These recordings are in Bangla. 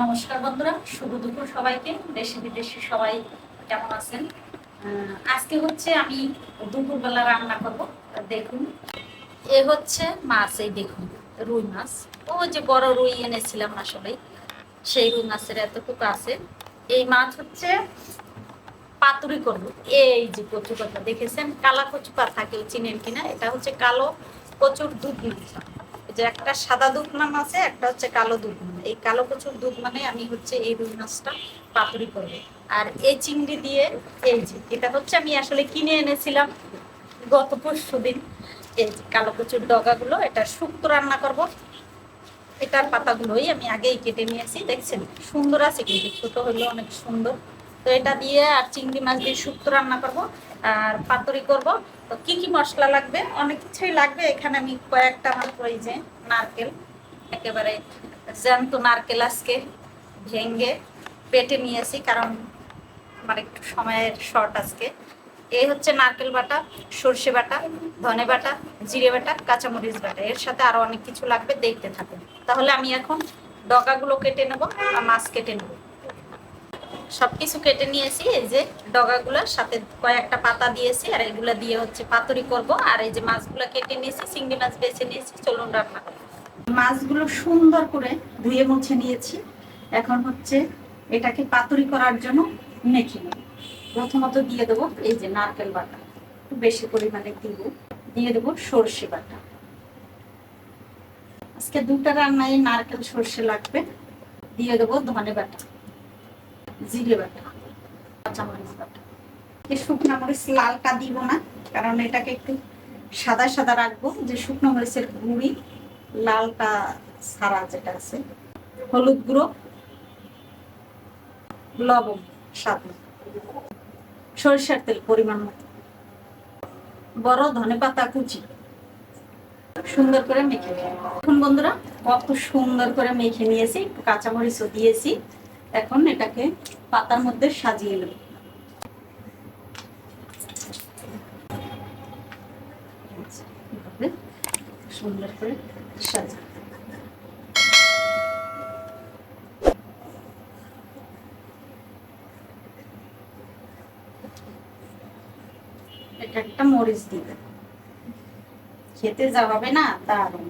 নমস্কার বন্ধুরা, শুভ দুপুর সবাইকে। দেশে বিদেশে সবাই কেমন আছেন? আজকে হচ্ছে আমি দুপুরবেলা রান্না করব। দেখুন, এ হচ্ছে মাছ, এই দেখুন, রুই মাছ। ও যে বড় রুই এনেছিলাম আসলে সেই রুই মাছের এতটুকু আছে। এই মাছ হচ্ছে পাতুরি করব। এই যে কচু পাতা, দেখেছেন? কালা কচু পাতা, কেউ চিনেন কিনা? এটা হচ্ছে কালো কচুর দুধ মাছ যে একটা সাদা দুধ নাম আছে, একটা হচ্ছে কালো দুধ এই কালো কচুর দুধ মানে আমি হচ্ছে এই রুই মাছটা পাতুরি করব। আর এই চিংড়ি দিয়ে, এই যে, এটা হচ্ছে আমি আসলে কিনে এনেছিলাম গত পরশু দিন। এই যে কালো কচুর ডগাগুলো, এটা শুক্তো রান্না করব। এটার পাতাগুলোই আমি আগেই কেটে নিয়েছি, দেখছেন? সুন্দর আছে কিন্তু, ছোটো হলো অনেক সুন্দর। তো এটা দিয়ে আর চিংড়ি মাছ দিয়ে শুক্তো রান্না করব আর পাতুরি করব। তো কি কি মশলা লাগবে? অনেক কিছুই লাগবে। এখানে আমি কয়েকটা মাত্র এই যে নারকেল, একেবারে জ্যান্ত নারকেল আজকে ভেঙ্গে পেটে নিয়েছি, কারণ আমার একটু সময়ের শর্ট আজকে। এই হচ্ছে নারকেল বাটা, সর্ষে বাটা, ধনে বাটা, জিরে বাটা, কাঁচামরিচ বাটা। এর সাথে আরও অনেক কিছু লাগবে, দেখতে থাকুন। তাহলে আমি এখন ডগাগুলো কেটে নেব আর মাছ কেটে নেব। সবকিছু কেটে নিয়েছি, এই যে ডগাগুলোর সাথে কয়েকটা পাতা দিয়েছি, আর এগুলা দিয়ে হচ্ছে পাতুরি করব। আর এই যে মাছগুলো কেটে নিয়েছি, চিংড়ি মাছ বেছে নিয়েছি, চলুন রান্না করব মাছগুলো সুন্দর করে ধুয়ে মুছে নিয়েছি। এখন হচ্ছে এটাকে পাতুরি করার জন্য মেখে নেব। প্রথমত দিয়ে দেবো এই যে নারকেল বাটা। একটু বেশি পরিমাণে দিব। দিয়ে দেবো সর্ষে বাটা। আজকে দুটা রান্নায় নারকেল, সর্ষে লাগবে। দিয়ে দেবো ধনে বাটা, জিরে বাটা, কাঁচামরিচ বাটা। এই শুকনো মরিচ লালটা দিব না, কারণ এটাকে একটু সাদা সাদা রাখব। যে শুকনো মরিচের গুঁড়ি লালটা সারা যেটা আছে, হলুদ গুঁড়ো, লবণ, স্বাদ সরিষার তেল পরিমাণ মতো। বড় ধনে পাতা কুচি। সুন্দর করে মেখে। এখন বন্ধুরা, কত সুন্দর করে মেখে নিয়েছি। একটু কাঁচামরিচও দিয়েছি। এখন এটাকে পাতার মধ্যে সাজিয়ে নেব এভাবে সুন্দর করে সাজা। এটা একটা মরিচ দিবে। খেতে যা হবে না, দারুণ।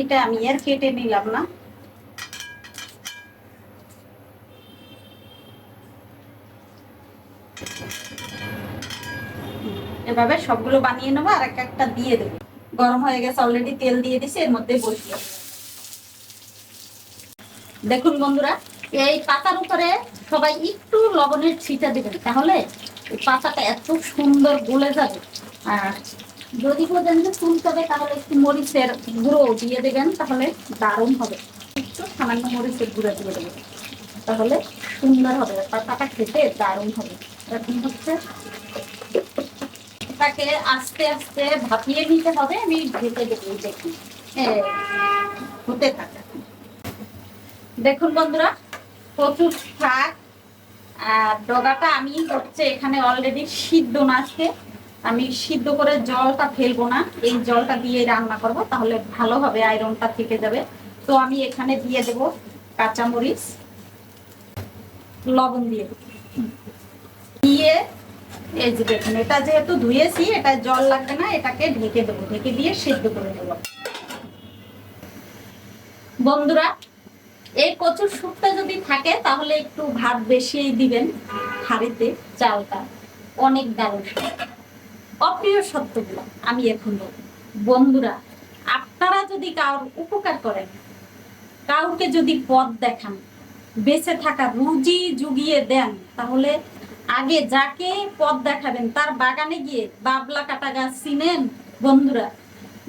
এটা আমি আর কেটে নিলাম না। এভাবে সবগুলো বানিয়ে নেব, আর এক একটা দিয়ে দেবো। গরম হয়ে গেছে অলরেডি তেল দিয়ে দিছি, এর মধ্যে বসিয়ে। দেখুন বন্ধুরা, এই পাতার উপরে সবাই একটু লবণের ছিটা দেবেন, তাহলে পাতাটা এত সুন্দর গলে যাবে। আর যদি বোঝেন যে হবে তাহলে একটু মরিচের গুঁড়ো দিয়ে দেবেন, তাহলে দারুণ হবে। একটু সামান্য মরিচের গুঁড়ো দিয়ে দেবেন, তাহলে সুন্দর হবে পাতাটা খেতে দারুণ হবে। এখন এটাকে আস্তে আস্তে ভাপিয়ে নিতে হবে আমি ঢেকে দেখুন এই, হতে থাকে। দেখুন বন্ধুরা প্রচুর শাক আর ডগাটা আমি হচ্ছে এখানে অলরেডি সিদ্ধ না আজকে আমি সিদ্ধ করে জলটা ফেলব না এই জলটা দিয়ে রান্না করব তাহলে ভালো হবে আয়রনটা থেকে যাবে। তো আমি এখানে দিয়ে দেব কাঁচামরিচ লবণ দিয়ে। দিয়ে এই যে দেখুন, এটা যেহেতু ধুয়েছি, এটা জল লাগবে না, এটাকে ঢেকে দেবো, ঢেকে দিয়ে সিদ্ধ করে দেবো বন্ধুরা, এই কচুর স্যুপটা যদি থাকে, তাহলে একটু ভাত বেশি দিবেন, হাঁড়িতে চালটা। অনেক দারুণ অপ্রিয় সত্যগুলো আমি এখন বন্ধুরা, আপনারা যদি কারোর উপকার করেন, কাউকে যদি পথ দেখান, বেঁচে থাকা রুজি জুগিয়ে দেন, তাহলে আগে যাকে পথ দেখাবেন, তার বাগানে গিয়ে বাবলা কাটা গাছ চিনেন বন্ধুরা,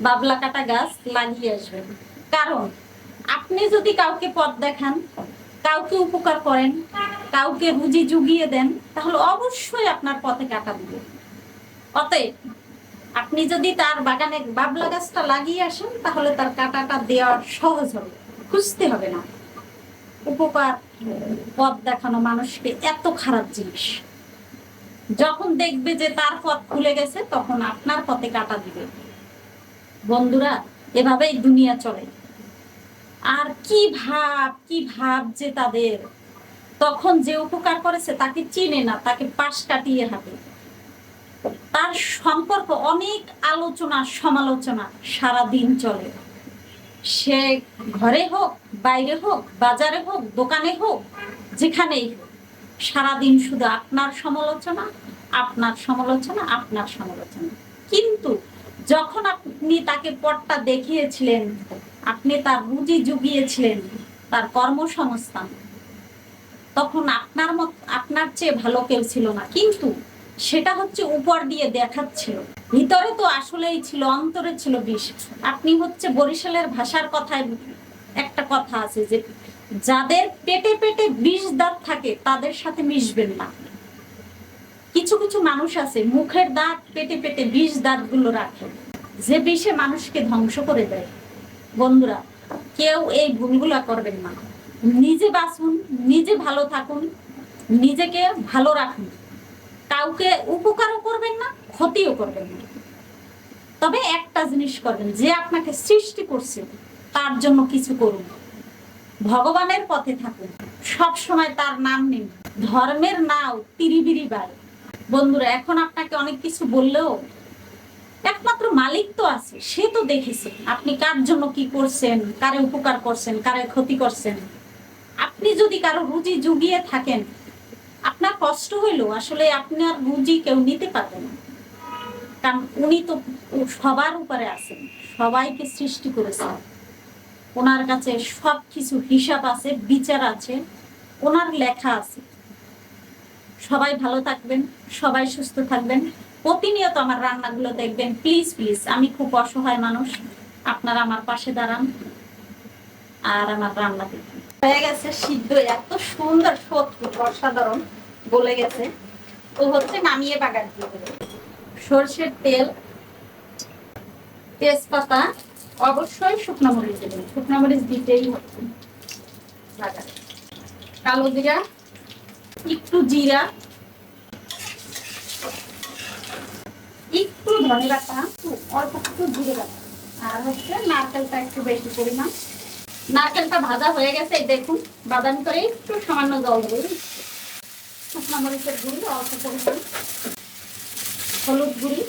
বাবলা কাটা গাছ লাগিয়ে আসবেন। কারণ আপনি যদি কাউকে পথ দেখান, কাউকে উপকার করেন, কাউকে রুজি জুগিয়ে দেন, তাহলে অবশ্যই আপনার পথে কাটা দিবে। অতএব আপনি যদি তার বাগানে বাবলা গাছটা লাগিয়ে আসেন, তাহলে তার কাটাটা দেওয়া সহজ হবে, খুঁজতে হবে না। উপকার, পথ দেখানো মানুষকে এত খারাপ জিনিস। যখন দেখবে যে তার পথ খুলে গেছে, তখন আপনার পথে কাটা দিবে। বন্ধুরা, এভাবেই দুনিয়া চলে। আর কি ভাব কি ভাব যে তাদের। তখন যে উপকার করেছে তাকে চিনে না, তাকে পাশ কাটিয়ে হাঁটে। তার সম্পর্ক অনেক আলোচনা, সমালোচনা সারা দিন চলে। সে ঘরে হোক, বাইরে হোক, বাজারে হোক, দোকানে হোক, যেখানেই হোক সারাদিন শুধু আপনার সমালোচনা আপনার সমালোচনা আপনার সমালোচনা। কিন্তু যখন আপনি তাকে পটটা দেখিয়েছিলেন, আপনি তার রুজি জুগিয়েছিলেন, তার কর্মসংস্থান, তখন আপনার মত, আপনার চেয়ে ভালো কেউ ছিল না। কিন্তু সেটা হচ্ছে উপর দিয়ে দেখাচ্ছিল। ভিতরে তো আসলেই ছিল, অন্তরে ছিল বিষ। আপনি হচ্ছে বরিশালের ভাষার কথায় একটা কথা আছে যে যাদের পেটে পেটে বিষ দাঁত থাকে, তাদের সাথে মিশবেন না। কিছু কিছু মানুষ আছে, মুখের দাঁত পেটে পেটে বিষ দাঁতগুলো রাখে। যে বিষে মানুষকে ধ্বংস করে দেয়। বন্ধুরা, কেউ এই ভুলগুলা করবেন না। নিজে বাঁচুন, নিজে ভালো থাকুন, নিজেকে ভালো রাখুন। কাউকে উপকারও করবেন না, ক্ষতিও করবেন না। তবে একটা জিনিস করবেন, যে আপনাকে সৃষ্টি করছে তার জন্য কিছু করুন। ভগবানের পথে থাকুন। সব সময় তার নাম নিন। ধর্মের নাও, তিরিবিরি বাড়ে। বন্ধুরা, এখন আপনাকে অনেক কিছু বললেও একমাত্র মালিক তো আছে, সে তো দেখেছে আপনি কার জন্য কি করছেন, কারে উপকার করছেন, কারে ক্ষতি করছেন। আপনি যদি কারও রুজি জুগিয়ে থাকেন, আপনার কষ্ট হইল, আসলে আপনার রুজি কেউ নিতে পারবে না। কারণ উনি তো সবার উপরে আছেন, সবাইকে সৃষ্টি করেছেন। ওনার কাছে সব কিছু হিসাব আছে, বিচার আছে, ওনার লেখা আছে। সবাই ভালো থাকবেন, সবাই সুস্থ থাকবেন। প্রতিনিয়ত আমার রান্নাগুলো দেখবেন। প্লিজ প্লিজ আমি খুব অসহায় মানুষ। আপনারা আমার পাশে দাঁড়ান আর আমার রান্না দেখবেন হয়ে গেছে সিদ্ধ, এত সুন্দর সত্যি অসাধারণ গলে গেছে। তো হচ্ছে নামিয়ে বাগার দিয়ে সর্ষের তেল, তেজপাতা অবশ্যই শুকনো মরিচ দেবেন। শুকনো মরিচ দিতেই কালো জিরা, একটু জিরা, একটু ধনে বাটা অল্প একটু জিরে বাটা আর হচ্ছে নারকেলটা একটু বেশি পরিমাণ। নারকেলটা ভাজা হয়ে গেছে দেখুন, বাদামি করে একটু সামান্য জল দেবে শুকনো মরিচের গুঁড়ি, অল্প পরিমাণ হলুদ গুঁড়ি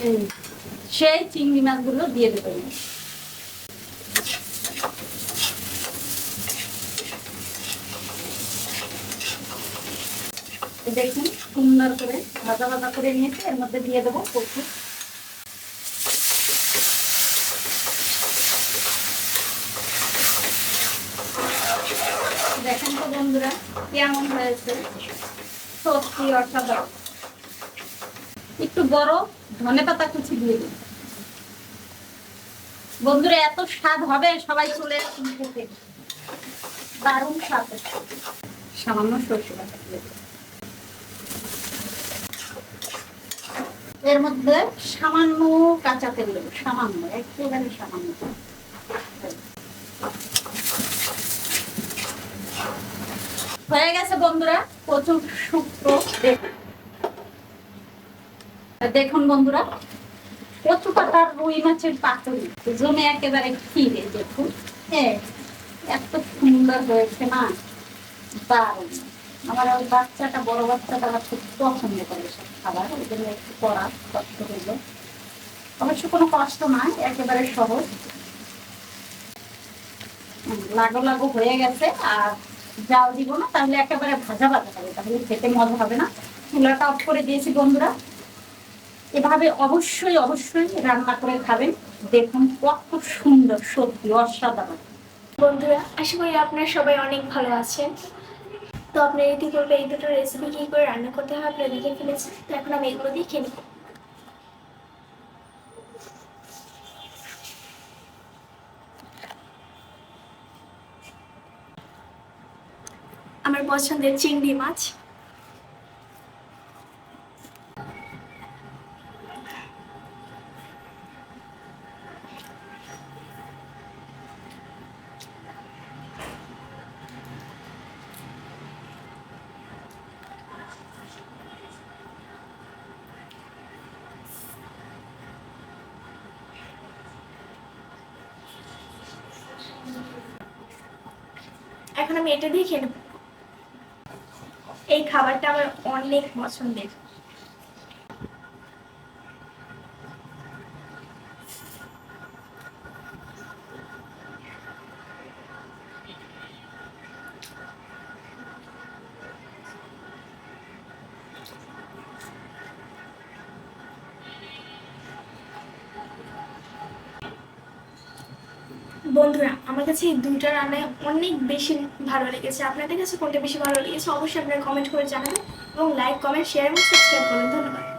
এই, সেই চিংড়ি মাছগুলো দিয়ে দেবেন দেখুন সুন্দর করে ভাজা ভাজা করে নিয়েছি এর মধ্যে দিয়ে দেবো কচু দেখেন তো বন্ধুরা কেমন হয়েছে সত্যি অসাধারণ একটু বড়, ধনে পাতা কুচি দিয়ে দিন। বন্ধুরা, এত স্বাদ হবে, সবাই চলে আসুন খেতে। দারুণ স্বাদ। সামান্য সরষে বাটা। এর মধ্যে সামান্য কাঁচা তেল দেবো, সামান্য, একেবারে সামান্য। হয়ে গেছে বন্ধুরা প্রচুর শুক্তো দেখুন দেখুন বন্ধুরা কচু পাতার রুই মাছের পাতুরি, জমে একেবারে ক্ষীরে, দেখুন। হ্যাঁ এত সুন্দর হয়েছে না? দারুণ। আমার ওই বাচ্চাটা, বড় বাচ্চাটা আমার খুব পছন্দ করে সব খাবার, ওই জন্য একটু করা কষ্ট হইল। অবশ্য কোনো কষ্ট নয় একেবারে সহজ। লাগো লাগো হয়ে গেছে, আর জাল দিব না, তাহলে একেবারে ভাজা ভাজা হবে, তাহলে খেতে মজা হবে না। চুলাটা অফ করে দিয়েছি বন্ধুরা। এভাবে অবশ্যই অবশ্যই রান্না করে খাবেন। দেখুন কত সুন্দর সত্যি অসাধারণ। বন্ধুরা, আশা করি আপনারা সবাই অনেক ভালো আছেন। তো আপনারা করবে এই দুটো রেসিপি কী করে রান্না করতে হয় আপনারা দেখে ফেলেছেন। তো এখন আমি এগুলো দিয়ে নিই। আমার পছন্দের চিংড়ি মাছ। এখন আমি এটা দিয়ে খেয়ে নেব। এই খাবারটা আমার অনেক পছন্দের। বন্ধুরা, আমার কাছে এই দুইটা রান্নায় অনেক বেশি ভালো লেগেছে। আপনাদের কাছে কোনটা বেশি ভালো লেগেছে অবশ্যই আপনারা কমেন্ট করে জানাবেন এবং লাইক কমেন্ট শেয়ার এবং সাবস্ক্রাইব করবেন। ধন্যবাদ।